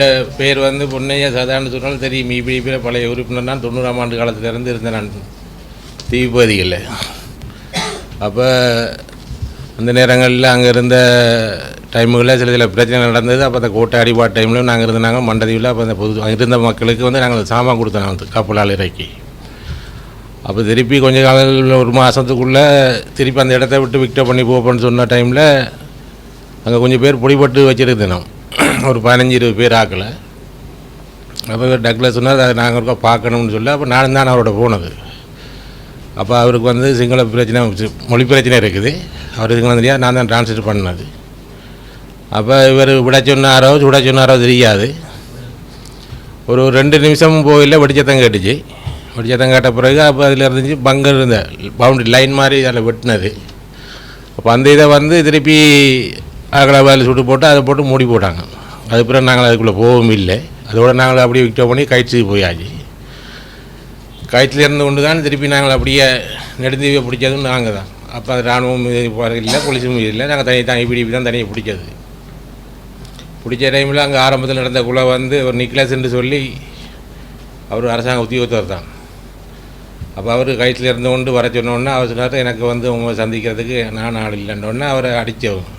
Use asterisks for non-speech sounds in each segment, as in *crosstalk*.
என்ற பேர் வந்து பொன்னைய சாதாரண சொன்னாலும் தெரியும் இபிடிபியில் பழைய உறுப்பினர் நான் தொண்ணூறாம் ஆண்டு காலத்திலேருந்து இருந்தேன் நான். தீபதிகளில். அப்போ அந்த நேரங்களில் அங்கே இருந்த டைமுகளில் சில சில பிரச்சனை நடந்தது. அப்போ அந்த கோட்டை அடிபாடு டைமில் நாங்கள் இருந்தாங்க மண்டதியில் அப்போ அந்த பொது இருந்த மக்களுக்கு வந்து நாங்கள் சாமான் கொடுத்தோம் வந்து கப்பலால் இறக்கி. அப்போ திருப்பி கொஞ்ச காலம் ஒரு மாதத்துக்குள்ளே திருப்பி அந்த இடத்த விட்டு விக்டப் பண்ணி போப்போன்னு சொன்ன டைமில் அங்கே கொஞ்சம் பேர் பொடிபட்டு வச்சுருந்தோம். *clears throat* ஒரு பதினஞ்சு இருபது பேர் ஆக்கலை அப்போ டக்ளஸ் சொன்னார் அதை நாங்கள் இருக்கோம் பார்க்கணும்னு சொல்லி அப்போ நானும் தான் அவரோட போனது. அப்போ அவருக்கு வந்து சிங்கள பிரச்சனை மொழி பிரச்சனை இருக்குது. அவர் சிங்களம் தெரியாது நான் தான் டிரான்ஸ்லேட் பண்ணது. அப்போ இவர் விட சொன்னாரோ சுட சொன்னாரோ தெரியாது. ஒரு ரெண்டு நிமிஷமும் போகல வெடிச்சத்தம் கேட்டுச்சு. வெடிச்சத்தம் கேட்ட பிறகு அப்போ அதில் இருந்துச்சு பங்கர் இருந்த பவுண்டரி லைன் மாதிரி அதில் வெட்டினது. அப்போ அந்த இதை வந்து திருப்பி அகலவாயில் சுட்டு போட்டு அதை போட்டு மூடி போட்டாங்க. அது பிறகு நாங்கள் அதுக்குள்ளே போகவும் இல்லை. அதோட நாங்கள் அப்படியே விக்டோ பண்ணி கயிற்று போயாச்சு. கயிற்றுல இருந்து கொண்டு தான் திருப்பி நாங்கள் அப்படியே நெடுந்தீவியை பிடிச்சதும் நாங்கள் தான். அப்போ அது இராணுவம் இது இல்லை போலீஸும் இல்லை. நாங்கள் தனி தனி பிடிப்பி தான் தனியாக பிடிச்சது. பிடிச்ச டைமில் அங்கே ஆரம்பத்தில் நடந்த குலை வந்து ஒரு நிக்லஸ்ன்னு சொல்லி அவர் அரசாங்க உத்தியோகத்தர் தான். அப்போ அவர் கயிற்றில் இருந்து கொண்டு வர சொன்னோன்னே அவர் சொன்னார் எனக்கு வந்து உங்களை சந்திக்கிறதுக்கு நான் ஆள் இல்லைன்னொன்னே அவரை அடித்தவங்க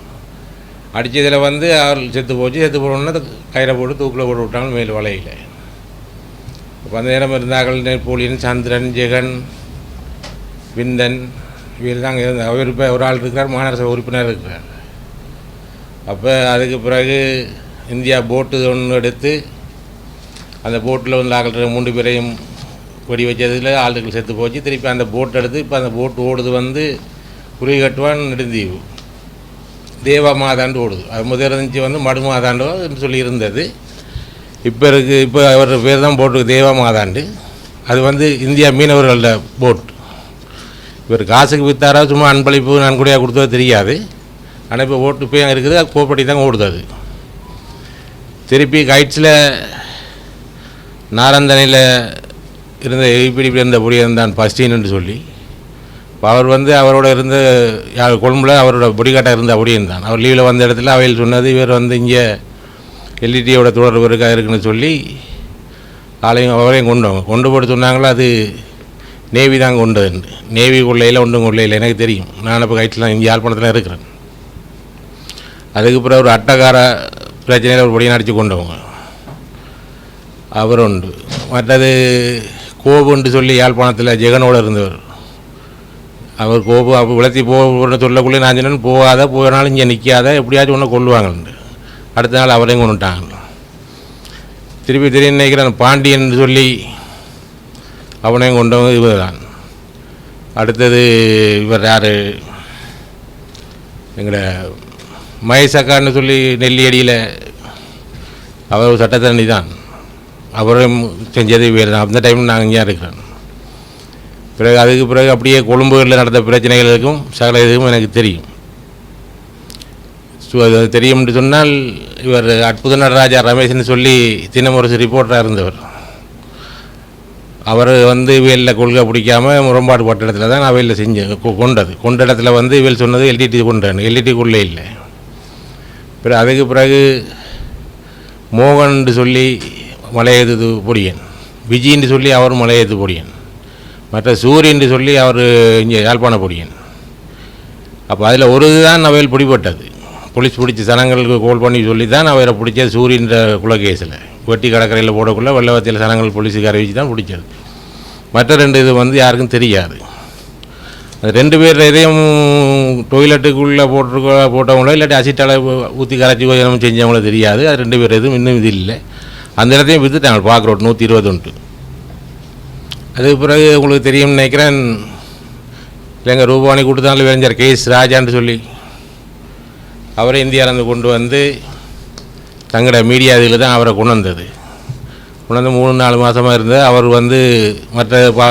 அடித்ததில் வந்து அவர் செத்து போச்சு செத்து போனோன்னா கயிறை போட்டு தூக்கில் போட்டு விட்டாங்க மேல் வலையில். இப்போ அந்த நேரம் இருந்தார்கள் நெப்போலியன் சந்திரன் ஜெகன் விந்தன் இவர் தாங்க இருந்தார் அவர் இப்போ ஒரு ஆள் இருக்கிறார் மாநகர உறுப்பினர் இருக்கிறார். அப்போ அதுக்கு பிறகு இந்தியா போட்டு ஒன்று எடுத்து அந்த போட்டில் வந்து ஆக்கள் மூன்று பேரையும் கொடி வச்சதில் ஆளுகள் செத்து போச்சு. திருப்பி அந்த போட் எடுத்து இப்போ அந்த போட்டு ஓடுது வந்து குறிகட்டுவான் நெடுந்தீவு. தேவா மாதாண்டு ஓடுது அது முதல் இருந்துச்சு வந்து மடு மாதாண்டோ சொல்லி இருந்தது இப்போ இருக்கு இப்போ அவர் பேர் தான் போட்டு தேவா மாதாண்டு அது வந்து இந்தியா மீனவர்களோட போட். இவர் காசுக்கு வித்தாரா சும்மா அன்பளிப்பு நன்கொடையாக கொடுத்ததோ தெரியாது. ஆனால் இப்போ ஓட்டு போய் அங்கே இருக்குது அது கோப்பட்டி தான் ஓடுது அது. திருப்பி கைட்ஸில் நாரந்தனையில் இருந்த இப்படி இருந்த புடியன் தான் பஸ்டின்னு சொல்லி. அவர் வந்து அவரோட இருந்த கொழும்புல அவரோட பொடிகாட்டாக இருந்த அப்படியும் தான். அவர் லீவில் வந்த இடத்துல அவையில் சொன்னது இவர் வந்து இங்கே எல்இடியோட தொடர்பு இருக்கா இருக்குன்னு சொல்லி ஆளையும் அவரையும் கொண்டு வாங்க கொண்டு போட்டு சொன்னாங்களோ அது நேவி தான் கொண்டு நேவி கொள்ளையில் ஒன்றும் கொள்ளையில் எனக்கு தெரியும். நான் இப்போ கைட்டில் இங்கே யாழ்ப்பாணத்தில் இருக்கிறேன். அதுக்கு பிறகு ஒரு அட்டகார பிரச்சனையில் ஒரு பொடியை நடித்து கொண்டவங்க அவர் உண்டு. மற்றது கோபுன்னு சொல்லி யாழ்ப்பாணத்தில் ஜெகனோடு இருந்தவர். அவர் கோபு அப்போ விளத்தி போகணும்னு சொல்லக்குள்ளே நான் சொன்னேன் போகாத போனாலும் இங்கே நிற்காத எப்படியாச்சும் ஒன்று கொள்ளுவாங்கண்டு அடுத்த நாள் அவரையும் கொண்டுட்டாங்க திருப்பி திடீர்னு நினைக்கிறேன்? பாண்டியன் சொல்லி அவனையும் கொண்டவங்க இவர் தான் அடுத்தது இவர் யார்? எங்களை மகேசக்கான்னு சொல்லி நெல்லியடியில் அவர் சட்டத்தண்ணி சட்டத்தரணி தான் அவரும் செஞ்சது வேறு தான் அந்த டைமில் நாங்கள் இங்கே இருக்கிறேன் பிறகு அதுக்கு பிறகு அப்படியே கொழும்புகளில் நடந்த பிரச்சனைகளுக்கும் சகல இதுக்கும் எனக்கு தெரியும். ஸோ அது தெரியும்னு சொன்னால் இவர் அற்புத நடராஜா ரமேஷ்னு சொல்லி தினமரசு ரிப்போர்ட்டராக இருந்தவர். அவர் வந்து இவையில் கொள்கை பிடிக்காம முரண்பாடு பட்ட இடத்துல தான் அவையில் செஞ்சு கொ- கொண்டது. கொண்ட இடத்துல வந்து இவையில் சொன்னது எல்டிடி கொண்டான். எல்டிடிக்குள்ளே இல்லை. பிறகு அதுக்கு பிறகு மோகன் சொல்லி மலையேது பொடியன். விஜின்னு சொல்லி அவர் மலையேது பொடியன். மற்ற சூரியன் சொல்லி அவர் இங்கே யாழ்ப்பாண பொடியன் அப்போ அதில் ஒரு இதுதான் அவையில் பிடிபட்டது. போலீஸ் பிடிச்சி சனங்களுக்கு கோல் பண்ணி சொல்லி தான் அவரை பிடிச்சது சூரியன்ற குலகேசில். வெட்டி கடற்கரையில் போடக்குள்ள வெள்ளவத்தியில் சனங்கள் போலீஸுக்கு அறிவிச்சு தான் பிடிச்சது. மற்ற ரெண்டு இது வந்து யாருக்கும் தெரியாது. அது ரெண்டு பேர் இதையும் டொய்லெட்டுக்குள்ளே போட்டிருக்க போட்டவங்களோ இல்லாட்டி அசிட்டால ஊற்றி கரைச்சி போய் செஞ்சவங்களோ தெரியாது. அது ரெண்டு பேர் எதுவும் இன்னும் இது இல்லை. அந்த இடத்தையும் விற்றுட்டாங்க பார்க்குறோம் நூற்றி இருபது அதுக்கு பிறகு உங்களுக்கு தெரியும்னு நினைக்கிறேன். இல்லைங்க ரூபானி கொடுத்தாலும் கே எஸ் ராஜான்னு சொல்லி. அவரை இந்தியாவிலேருந்து கொண்டு வந்து தங்களோட மீடியா இதில் தான் அவரை கொண்டு வந்தது. கொண்டு வந்து மூணு நாலு மாதமாக இருந்து அவர் வந்து மற்ற பா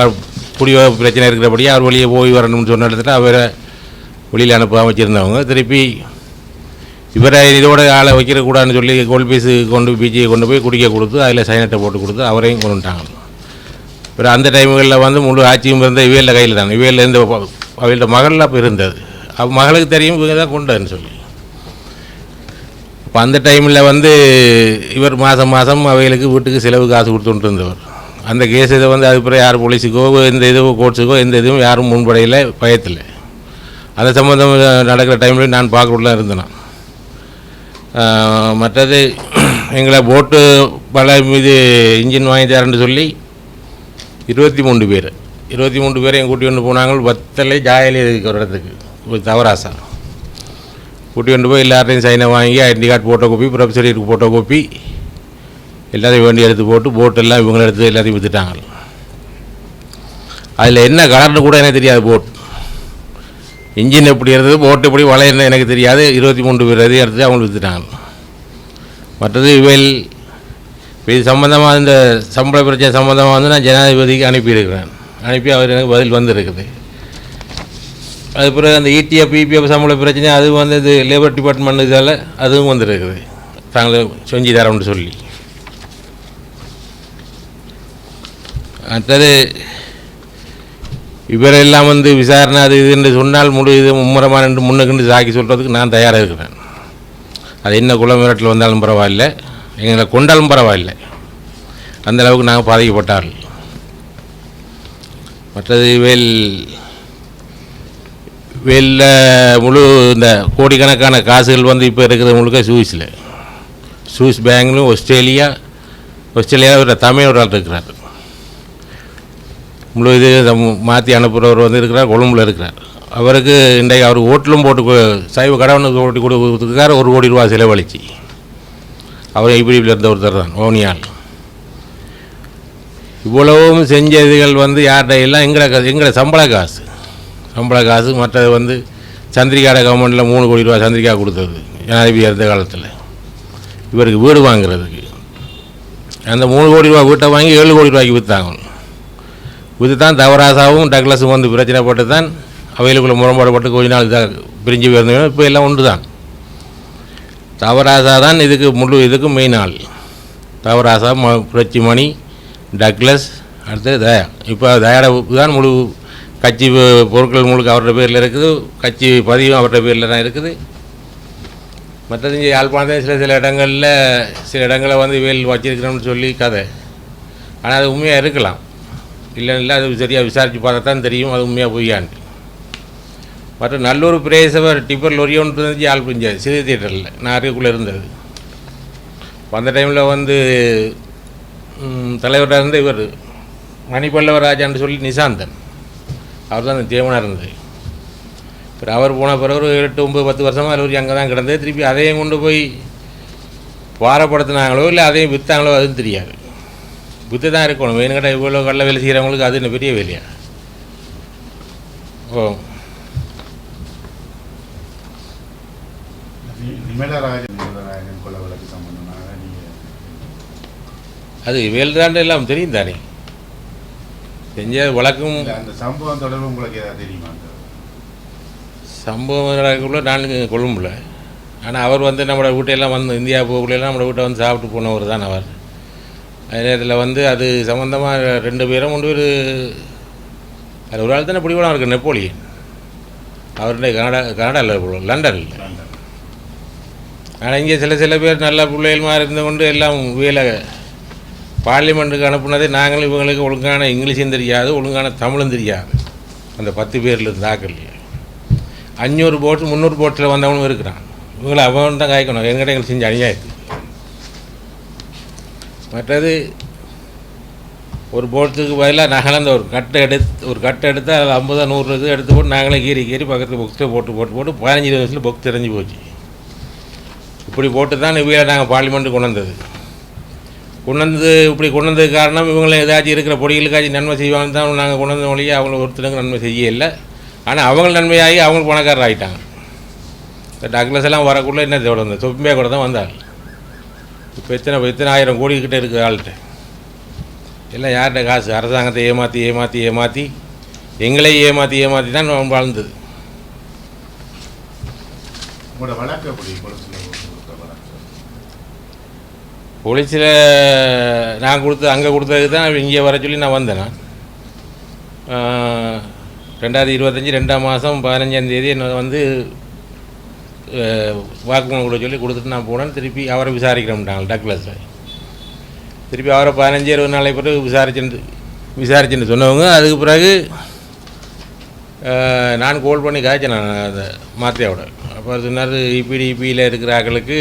குடிவ பிரச்சனை இருக்கிறபடியே அவர் வெளியே போய் வரணும்னு சொன்ன இடத்துல அவரை வெளியில் அனுப்பாமல் வச்சுருந்தவங்க திருப்பி இவரை இதோட ஆளை வைக்கிறக்கூடாதுன்னு சொல்லி கோல்பீஸு கொண்டு பிஜியை கொண்டு போய் குடிக்க கொடுத்து அதில் சைனட்டை போட்டு கொடுத்து அவரையும் கொண்டு வந்துட்டாங்க அப்புறம் அந்த டைமுகளில் வந்து முழு ஆட்சியும் இருந்த இவையில் கையில் தான். இவையில் இருந்த அவையோட மகளில் அப்போ இருந்தது. அவ மகளுக்கு தெரியும் இவங்க தான் கொண்டதுன்னு சொல்லி. இப்போ அந்த டைமில் வந்து இவர் மாதம் மாதம் அவைகளுக்கு வீட்டுக்கு செலவு காசு கொடுத்துட்டு இருந்தவர். அந்த கேஸ் இதை வந்து அதுக்கப்புறம் யார் போலீஸுக்கோ எந்த இதுவோ கோர்ட்ஸுக்கோ எந்த இதுவும் யாரும் முன்படையில் பயத்தில். அந்த சம்மந்தம் நடக்கிற டைமில் நான் பார்க்கறதுல இருந்தேன். மற்றது எங்களை போட்டு பல மீது இன்ஜின் வாங்கி தரேன்னு சொல்லி இருபத்தி மூன்று பேர். இருபத்தி மூணு பேரையும் கூட்டி கொண்டு போனாங்க. வத்தலை ஜாயலி இருக்கிற இடத்துக்கு. தவராசா. கூட்டி கொண்டு போய் எல்லார்ட்டையும் சைனை வாங்கி ஐடென்டி கார்டு ஃபோட்டோ காப்பி ப்ரொஃபஸருக்கு ஃபோட்டோ காப்பி எல்லாத்தையும் வேண்டி எடுத்து போட்டு போட்டெல்லாம் எல்லாம் இவங்களை எடுத்து எல்லாத்தையும் விற்றுட்டாங்க அதில் என்ன கலர்னு கூட எனக்கு தெரியாது போட் இன்ஜின் எப்படி இருந்தது போட் எப்படி வளையன்னு எனக்கு தெரியாது. இருபத்தி மூணு பேர் இதையும் எடுத்து அவங்க விற்றுட்டாங்க மற்றது இவையில் இது சம்மந்தமாக இந்த சம்பள பிரச்சனை சம்மந்தமாக வந்து நான் ஜனாதிபதிக்கு அனுப்பியிருக்கிறேன். அனுப்பி அவர் எனக்கு பதில் வந்திருக்குது. அது பிறகு அந்த இடிஎஃப் இபிஎஃப் சம்பள பிரச்சனை அது வந்து இது லேபர் டிபார்ட்மெண்ட் இதால் அதுவும் வந்திருக்குது. தாங்கள் செஞ்சு தரோம்னு சொல்லி. அடுத்தது இவரெல்லாம் வந்து விசாரணை அது இதுன்னு சொன்னால் முழு இது மும்முரமாக நின்று முன்னுக்குண்டு சாக்கி சொல்கிறதுக்கு நான் தயாராக இருக்கிறேன். அது என்ன குளமிரட்டில் வந்தாலும் பரவாயில்லை. எங்களை கொண்டாலும் பரவாயில்லை. அந்த அளவுக்கு நாங்கள் பாதிக்கப்பட்டார்கள் மற்றது வேல் வெளில முழு இந்த கோடிக்கணக்கான காசுகள் வந்து இப்போ இருக்கிறது முழுக்க சுவிஸில். சுவிஸ் பேங்க்லையும் ஆஸ்திரேலியா ஆஸ்திரேலியாவில் ஒரு தமிழ் ஒரு ஆள் இருக்கிறார். முழு இது மாற்றி அனுப்புகிறவர் வந்து இருக்கிறார் கொழும்புல இருக்கிறார். அவருக்கு இன்றைக்கு அவர் ஓட்டிலும் போட்டு சைவ கடவுனுக்கு ஓட்டி கொடுத்துருக்கார் ஒரு கோடி ரூபா செலவழிச்சு. அவர் இப்படியில் இருந்த ஒருத்தர் தான் ஓனியால் இவ்வளவும் செஞ்ச இதுகள் வந்து யார்கிட்ட எல்லாம் எங்களை காசு எங்களை சம்பள காசு. சம்பள காசு மற்றது வந்து சந்திரிகாட கவர்மெண்ட்டில் மூணு கோடி ரூபா சந்திரிகா கொடுத்தது ஜனாதிபதி இருந்த காலத்தில். இவருக்கு வீடு வாங்குறதுக்கு. அந்த மூணு கோடி ரூபா வீட்டை வாங்கி ஏழு கோடி ரூபாய்க்கு விற்றாங்க இது தான் தவராசாவும் டக்ளஸும் வந்து பிரச்சனைப்பட்டு தான் அவைகளுக்குள்ள முரண்பாடுபட்டு கொஞ்ச நாள் இதாக பிரிஞ்சு போயிருந்தோம் இப்போ எல்லாம் ஒன்று தான் தவராசா தான் இதுக்கு முழு இதுக்கு மெயின் ஆள். தவராசா ம புரட்சி மணி டக்ளஸ் அடுத்து தயா. இப்போ தயாட தான் முழு கட்சி பொருட்கள் முழுக்க அவரோட பேரில் இருக்குது. கட்சி பதிவும் அவரோட பேரில் தான் இருக்குது. மற்றது இங்கே யாழ்ப்பாணத்தில் சில சில இடங்களில் சில இடங்களை வந்து வேல் வச்சிருக்கிறோம்னு சொல்லி கதை. ஆனால் அது உண்மையாக இருக்கலாம். இல்லைன்னா இல்லை அது சரியாக விசாரித்து பார்த்தா தான் தெரியும். அது உண்மையாக பொய்யான்னு மற்ற நல்லூர் பிரேசவர் டிப்பர் லொரி ஒன்று இருந்துச்சு ஆள் புரிஞ்சாது சிறு தியேட்டரில். நான் அருகுள்ளே இருந்தது. அந்த டைமில் வந்து தலைவராக இருந்த இவர் மணிப்பல்லவராஜான்னு சொல்லி நிசாந்தன். அவர் தான் அந்த தேவனாக இருந்தது அப்புறம் அவர் போன பிறகு ஒரு எட்டு ஒம்பது பத்து வருஷமாக லோரி அங்கே தான் கிடந்தது. திருப்பி அதையும் கொண்டு போய் பாரப்படுத்தினாங்களோ இல்லை அதையும் விற்றாங்களோ அதுவும் தெரியாது. வித்து தான் இருக்கணும். மெயின் கடை இவ்வளோ கள்ள வேலை செய்கிறவங்களுக்கு அது என்ன பெரிய வேலையா? ஓ. நிமலராஜன் நிமலராஜன் கொலை வழக்கு சம்பந்தமாக நீங்கள் அது வேல்தாண்டு எல்லாம் தெரியும் தானே? செஞ்ச வழக்கும் அந்த சம்பவம் தொடர்பு உங்களுக்கு ஏதாவது தெரியுமா? சம்பவம் நடக்கக்குள்ள நான் கொழும்புல. ஆனால் அவர் வந்து நம்மளோட வீட்டையெல்லாம் வந்து இந்தியா போகலாம் நம்மளோட வீட்டை வந்து சாப்பிட்டு போனவர் தான் அவர். அதே நேரத்தில் வந்து அது சம்மந்தமாக ரெண்டு பேரும் கொண்டு பேர் அது ஒரு ஆள் தானே பிடிக்கூட இருக்கு நெப்போலியன். அவருடைய கனடா கனடாவில் லண்டனில். லண்டன். ஆனால் இங்கே சில சில பேர் நல்ல பிள்ளைகளுமா இருந்து கொண்டு எல்லாம் வேலை பார்லிமெண்ட்டுக்கு அனுப்புனதே நாங்களும் இவங்களுக்கு ஒழுங்கான இங்கிலீஷும் தெரியாது ஒழுங்கான தமிழும் தெரியாது. அந்த பத்து பேரில் இருந்து அஞ்சூறு போட்டு முந்நூறு போட்டில் வந்தவனும் இருக்கிறான். இவங்களை அவன் தான் காய்க்கணும். எங்கிட்ட எங்களுக்கு செஞ்ச அநியாயத்துக்கு மற்றது ஒரு போட்டுக்கு பதிலாக நாங்களே அந்த ஒரு கட்டை எடுத்து ஒரு கட்டை எடுத்து அதில் ஐம்பதா நூறு இது எடுத்து போட்டு நாங்களே கீறி கீறி பக்கத்தில் பொக்ஸில் போட்டு போட்டு போட்டு பதினஞ்சு இருபது வருஷத்தில் பொக்ஸ் தெரிஞ்சு போச்சு. இப்படி போட்டு தான் இவங்களை நாங்கள் பார்லிமெண்ட்டு கொண்டு வந்தது கொண்டு வந்து இப்படி கொண்டு வந்ததுக்கு காரணம் இவங்களை ஏதாச்சும் இருக்கிற பொடிகளுக்காச்சும் நன்மை செய்வாங்க தான் நாங்கள் கொண்டு வந்த மொழியை அவங்கள ஒருத்தருக்கு நன்மை செய்ய இல்லை ஆனால் அவங்க நன்மையாகி அவங்க பணக்காரர் ஆகிட்டாங்க இந்த டக்ளஸ் எல்லாம் வரக்குள்ளே என்ன தேவை வந்தது? தொப்பியா கூட தான் வந்தாள் இப்போ எத்தனை எத்தனை ஆயிரம் கோடி கிட்ட இருக்குது ஆள்கிட்ட. எல்லாம் யார்கிட்ட காசு? அரசாங்கத்தை ஏமாற்றி ஏமாற்றி ஏமாற்றி எங்களை ஏமாற்றி ஏமாற்றி தான் வாழ்ந்தது. உங்களோட வழக்கு அப்படி போலீஸில் நான் கொடுத்து அங்கே கொடுத்ததுக்கு தான் இங்கே வர சொல்லி நான் வந்தேன்? ரெண்டாவது ரெண்டாயிரத்தி இருபத்தஞ்சி ரெண்டாம் மாதம் பதினஞ்சாந்தேதி என்னை வந்து வாக்குமூலம் கொடுக்க சொல்லி கொடுத்துட்டு நான் போனேன். திருப்பி அவரை விசாரிக்கிறோம்ட்டாங்க டக்ளஸ். திருப்பி அவரை பதினஞ்சு இருபது நாளை பிறகு விசாரிச்சுட்டு விசாரிச்சுன்னு சொன்னவங்க. அதுக்கு பிறகு நான் கோல் பண்ணி காய்ச்சேன் நான் அந்த மாத்தியாவோட. அப்போ சொன்னார் இபிடிபியில் இருக்கிற ஆக்களுக்கு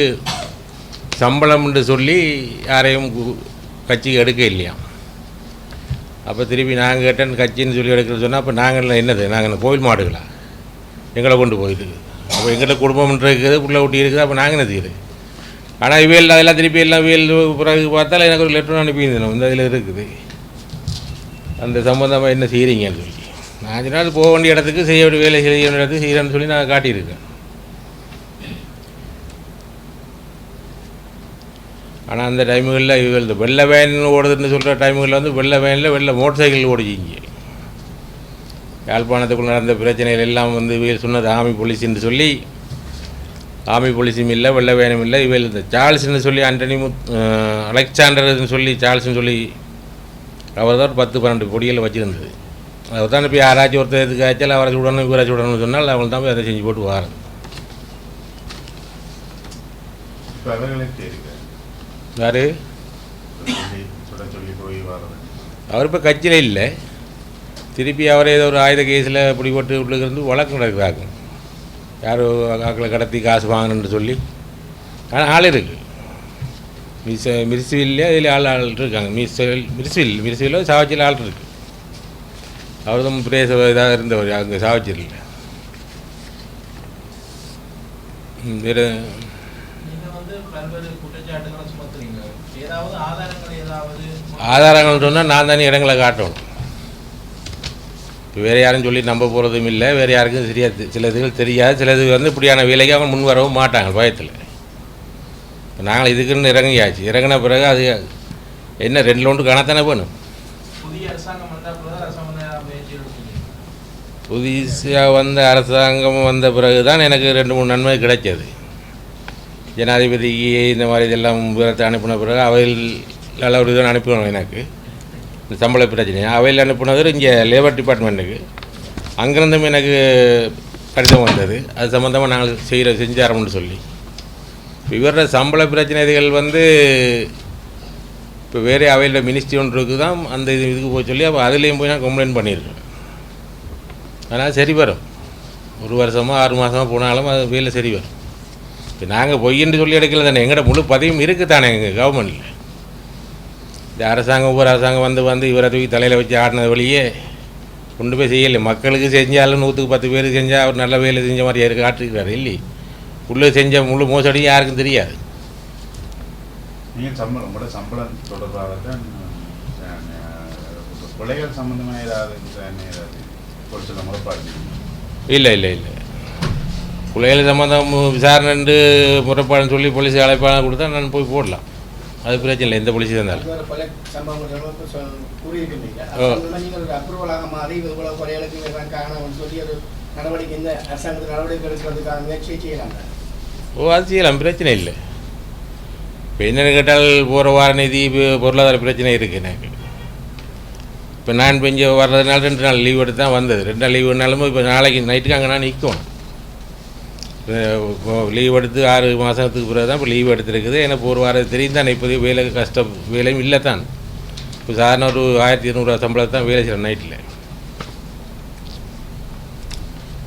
சம்பளம்னு சொல்லி யாரையும் கு- கட்சிக்கு எடுக்க இல்லையா? அப்போ திருப்பி நாங்கள் கேட்டேன் கட்சின்னு சொல்லி எடுக்கிறது சொன்னால் அப்போ நாங்கள் என்னது? நாங்கள் கோயில் மாடுகளா? எங்களை கொண்டு போயிட்டு அப்போ எங்கள்கிட்ட குடும்பம் இருக்குது பிள்ளை ஊட்டி இருக்குது அப்போ நாங்கள் என்ன செய்யுது ஆனால் இவையில் அதெல்லாம் திருப்பி எல்லாம் இவையில் பிறகு பார்த்தாலும் எனக்கு ஒரு லெட்டர் அனுப்பியிருந்தோம் இந்த இதில் இருக்குது. அந்த சம்மந்தமாக என்ன செய்கிறீங்கன்னு சொல்லி. நான் சொன்னால் போக வேண்டிய இடத்துக்கு செய்ய வேண்டிய வேலை செய்ய வேண்டிய இடத்துக்கு செய்கிறேன்னு சொல்லி நான் காட்டியிருக்கேன். ஆனால் அந்த டைமுகளில் இவங்க இந்த வெள்ளை வேன் ஓடுதுன்னு சொல்கிற டைமுகளில் வந்து வெள்ளை வேனில் வெள்ளை மோட்டர் சைக்கிள் ஓடிச்சிங்க யாழ்ப்பாணத்துக்குள்ள நடந்த பிரச்சனைகள் எல்லாம் வந்து இவையில் சொன்னது ஆமி போலீஸ்ன்னு சொல்லி ஆமி போலீஸும் இல்லை வெள்ளை வேனும் இல்லை இவையில் இந்த சார்ல்ஸ்ன்னு சொல்லி ஆண்டனி முத் அலெக்சாண்டர்னு சொல்லி சார்ல்ஸ்னு சொல்லி அவர் தான் பத்து பன்னெண்டு பொடியில் வச்சுருந்தது. அவர் தான் இப்போ யாராச்சும் ஒருத்தர் எதுக்கு ஆச்சால் அவரை சுடணும் இவரை சுடணும்னு சொன்னால் அவங்க தான் போய் அதை செஞ்சு போட்டு வாரது இப்போ யார்? சொல்லி போய் அவர் இப்போ கட்சியில் இல்லை. திருப்பி அவரே ஏதோ ஒரு ஆயுத கேஸில் பிடிபட்டு உள்ளுக்கு இருந்து வழக்கு நடக்கிறாங்க. யார் ஆக்களை கடத்தி காசு வாங்கணுன்னு சொல்லி. ஆனால் ஆள் இருக்குது மிஸ் மிரிசுவில்லே அதில் ஆள் ஆள் இருக்காங்க. மிஸ்வில் மிரிசுவில் மிரிசுவில் சாவச்சியில் ஆள் இருக்குது அவர் தான் பிரேச இதாக இருந்தவர். அங்கே சாவச்சியில் வேறு ஆதாரங்கள் சொன்னால் நான் தானே இடங்களை காட்டணும். இப்போ வேறு யாரும் சொல்லி நம்ப போகிறதும் இல்லை வேறு யாருக்கும் தெரியாது சில இதுகள் தெரியாது. சிலது வந்து இப்படியான வேலைக்கு அவங்க முன் வரவும் மாட்டாங்க பயத்தில். இப்போ நாங்கள் இதுக்குன்னு இறங்கியாச்சு. இறங்கின பிறகு அது என்ன ரெண்டு லோண்டு காணத்தானே எடுத்தீங்க புதுசாக வந்த அரசாங்கம் வந்த பிறகு தான் எனக்கு ரெண்டு மூணு நன்மை கிடைச்சது. ஜனாதிபதிக்கு இந்த மாதிரி இதெல்லாம் விவரத்தை அனுப்பின பிறகு அவையில் ஒரு இதை அனுப்பினோம் எனக்கு. இந்த சம்பள பிரச்சனை அவையில் அனுப்பினது இங்கே லேபர் டிபார்ட்மெண்ட்டுக்கு அங்கேருந்தும் எனக்கு கடிதம் வந்தது. அது சம்மந்தமாக நாங்கள் செய்கிற செஞ்சாரோம்னு சொல்லி. இவரோட சம்பள பிரச்சனைகள் வந்து இப்போ வேறு அவையில் மினிஸ்ட்ரி ஒன்று இருக்குது தான் அந்த இது இதுக்கு போய் சொல்லி அப்போ அதுலேயும் போய் நான் கம்ப்ளைண்ட் பண்ணியிருக்கேன். ஆனால் சரி வரும். ஒரு வருஷமோ ஆறு மாதமாக போனாலும் அது வேலை சரி வரும். இப்போ நாங்கள் பொய்ன்னு சொல்லி எடுக்கல தானே. எங்கள்கிட்ட முழு பதிவும் இருக்குது தானே எங்கள் கவர்மெண்ட்டில் இந்த அரசாங்கம் ஒவ்வொரு அரசாங்கம் வந்து வந்து இவரை தூக்கி தலையில் வச்சு ஆடினது வழியே கொண்டு போய் செய்யலை. மக்களுக்கு செஞ்சாலும் நூற்றுக்கு பத்து பேர் செஞ்சால் அவர் நல்ல வேலை செஞ்ச மாதிரி யாருக்கு காட்டிருக்காரு இல்லை உள்ளே செஞ்ச முழு மோசடியும் யாருக்கும் தெரியாது. சம்பளம் சம்பளம் தொடர்பாக தான் கொலைகள் சம்பந்தமாக ஏதாவது இருந்தா ஏதாவது ஒரு சில முறைப்பாடு இல்லை இல்லை இல்லை. பிள்ளைகள் சம்மந்தம் விசாரணைண்டு முறைப்பாடுன்னு சொல்லி போலீஸ் அழைப்பாளர் கொடுத்தா நான் போய் போடலாம். அது பிரச்சனை இல்லை எந்த போலீஸ் இருந்தாலும். ஓ. அது செய்யலாம் பிரச்சனை இல்லை. இப்போ என்னென்னு கேட்டால் போகிற வார நிதி இப்போ பொருளாதார பிரச்சனை இருக்குது எனக்கு. இப்போ நான் இப்போ இங்கே வர்றதுனால ரெண்டு நாள் லீவ் எடுத்து தான் வந்தது. ரெண்டு நாள் லீவ் வேணாலும் இப்போ நாளைக்கு நைட்டுக்கு அங்கே நான் நிற்கணும் லீவ் எடுத்து ஆறு மாதத்துக்கு பிறகு தான் இப்போ லீவ் எடுத்துருக்குது. எனக்கு ஒரு வாரம் தெரியும் தான். இப்போதைக்கு வேலை கஷ்டம் வேலையும் இல்லை தான். இப்போ சாதாரண ஒரு ஆயிரத்தி இருநூறுவா சம்பளத்தை தான் வேலை செய்கிறேன் நைட்டில்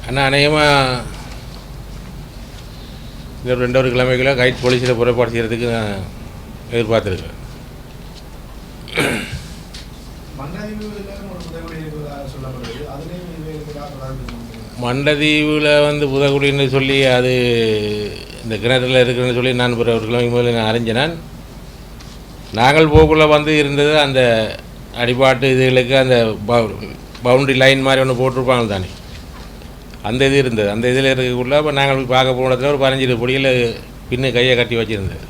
ஆனால் அநேகமாக இந்த ரெண்டு ஒரு கிழமைக்குள்ள கைட் போலீஸில் புறப்பாடு செய்கிறதுக்கு நான் எதிர்பார்த்துருக்கேன் மன்னாதீவில் ஒரு உதவி இருக்கிறதாக சொல்லப்படுது அதுலேயும் இது இருக்கிறதா தொடர்பு சொல்லுங்க. மண்டதீவில் வந்து புதகுடின்னு சொல்லி அது இந்த கிணற்றில் இருக்குன்னு சொல்லி நான் ஒரு ஒரு கிழமைக்கு முதல்ல நான் அறிஞ்சேன் நாங்கள் போக்குள்ள வந்து இருந்தது அந்த அடிபாட்டு இதுகளுக்கு அந்த பவுண்டரி லைன் மாதிரி ஒன்று போட்டிருப்பாங்க தானே. அந்த இது இருந்தது. அந்த இதில் இருக்கக்குள்ள அப்போ நாங்கள் போய் பார்க்க போனதில் ஒரு பதினஞ்சு பொடியில் பின்னு கையை கட்டி வச்சுருந்தது.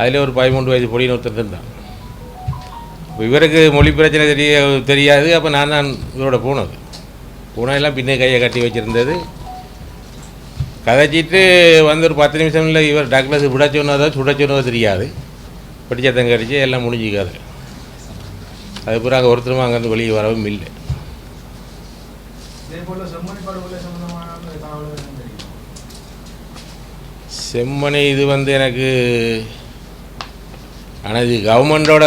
அதில் ஒரு பதிமூன்று வயசு பொடின்னு ஒருத்தர் இருந்தான். இவருக்கு மொழி பிரச்சனை தெரிய தெரியாது. அப்போ நான் தான் இவரோட போனது. பூனையெல்லாம் பின்னே கையை கட்டி வச்சுருந்தது. கதைச்சிட்டு வந்து ஒரு பத்து நிமிஷம்ல இவர் டக்ளஸ் விட சொன்னதோ சுட சொன்னதோ தெரியாது. பிடிச்சத்தங்க கடிச்சு எல்லாம் முடிஞ்சிக்காது அது. பிறகு அங்கே ஒருத்தரும் அங்கேருந்து வெளியே வரவும் இல்லை. செம்மணி இது வந்து எனக்கு ஆனால் இது கவர்மெண்டோட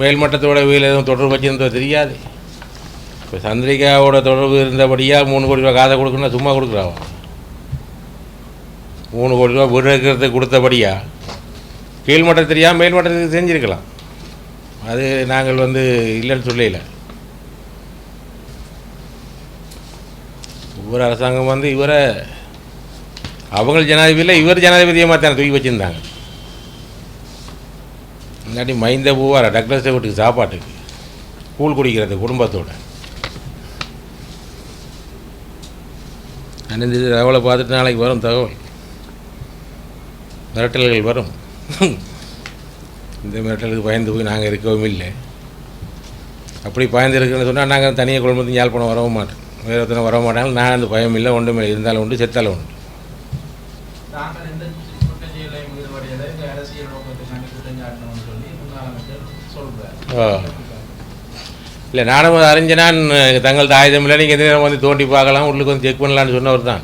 மேல்மட்டத்தோட வீல் எதுவும் தொடர்பு வச்சிருந்தோ தெரியாது. இப்போ சந்திரிகாவோட தொடர்பு இருந்தபடியாக மூணு கோடி ரூபா காதை கொடுக்கணும்னா சும்மா கொடுக்குறாவா மூணு கோடி ரூபா வீடு இருக்கிறதுக்கு கொடுத்தபடியா கீழ்மட்டம் தெரியாமல் மேல்மட்டத்துக்கு செஞ்சுருக்கலாம். அது நாங்கள் வந்து இல்லைன்னு சொல்லல. ஒவ்வொரு அரசாங்கம் வந்து இவரை அவங்க ஜனாதிபதியில் இவர் ஜனாதிபதியை மாத்தான தூக்கி வச்சுருந்தாங்க. இல்லாட்டி மைந்த பூவாரா டக்ளஸ் வீட்டுக்கு சாப்பாட்டுக்கு கூழ் குடிக்கிறது குடும்பத்தோட. ஆனால் இந்த தகவலை பார்த்துட்டு நாளைக்கு வரும் தகவல். மிரட்டல்கள் வரும். இந்த மிரட்டலுக்கு பயந்து போய் நாங்கள் இருக்கவும் இல்லை. அப்படி பயந்து இருக்குன்னு சொன்னால் நாங்கள் தனியாக குடும்பத்துக்கு யாழ்ப்பாணம் வரவும் மாட்டோம். வேறு ஒருத்தனை வர மாட்டாங்க. நான் அந்த பயம் இல்லை ஒன்றுமே. இருந்தாலும் உண்டு செத்தாலும் உண்டு. ஆ. இல்லை நானும் அதை அறிஞ்சனான் தங்களது ஆயுதம் இல்லை நீங்கள் எந்த நேரம் வந்து தோண்டி பார்க்கலாம் உள்ளுக்கு வந்து செக் பண்ணலான்னு சொன்னவர் தான்.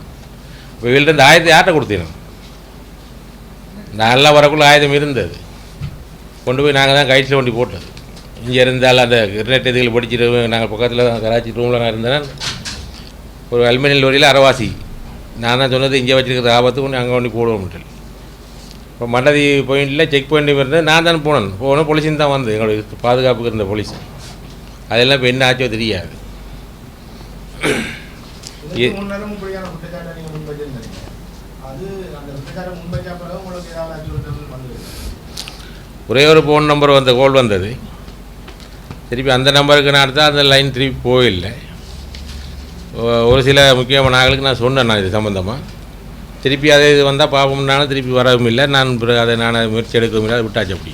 இப்போ இவள்கிட்ட இந்த ஆயுதத்தை யார்கிட்ட கொடுத்தீங்க? நல்லா வரக்குள்ள ஆயுதம் இருந்தது. கொண்டு போய் நாங்கள் தான் கைட்டில் வண்டி போட்டது. இங்கே இருந்தால் அந்த கிரினெட் இதுகள் படிச்சுட்டு நாங்கள் பக்கத்தில் கராச்சி ரூமில் நான் இருந்தேன். ஒரு அலுமினியம் லோரியில் அறவாசி. நான் தான் சொன்னது இங்கே வச்சிருக்கிற ஆபத்து ஒன்று அங்கே ஒன்று போடுவோம்ட்டு இப்போ மண்டதி பாயிண்டில் செக் பாயிண்ட் இருந்தது நான் தான் போனேன். போனேன் போலீஸும் தான் வந்து எங்களுடைய பாதுகாப்புக்கு இருந்த போலீஸ். அதெல்லாம் இப்போ என்ன ஆச்சோ தெரியாது. ஒரே ஒரு ஃபோன் நம்பர் வந்த கோல் வந்தது. திருப்பி அந்த நம்பருக்கு நான் எடுத்தால் அந்த லைன் திருப்பி போயில்லை ஒரு சில முக்கியமான ஆளுக்கு நான் சொன்னேன் நான் இது சம்மந்தமாக திருப்பி அதே இது வந்தால் பார்ப்போம்னாலும் திருப்பி வரவும் இல்லை. நான் பிறகு அதை நான் முயற்சி எடுக்கவும் இல்லை. அதை விட்டாச்சு அப்படி.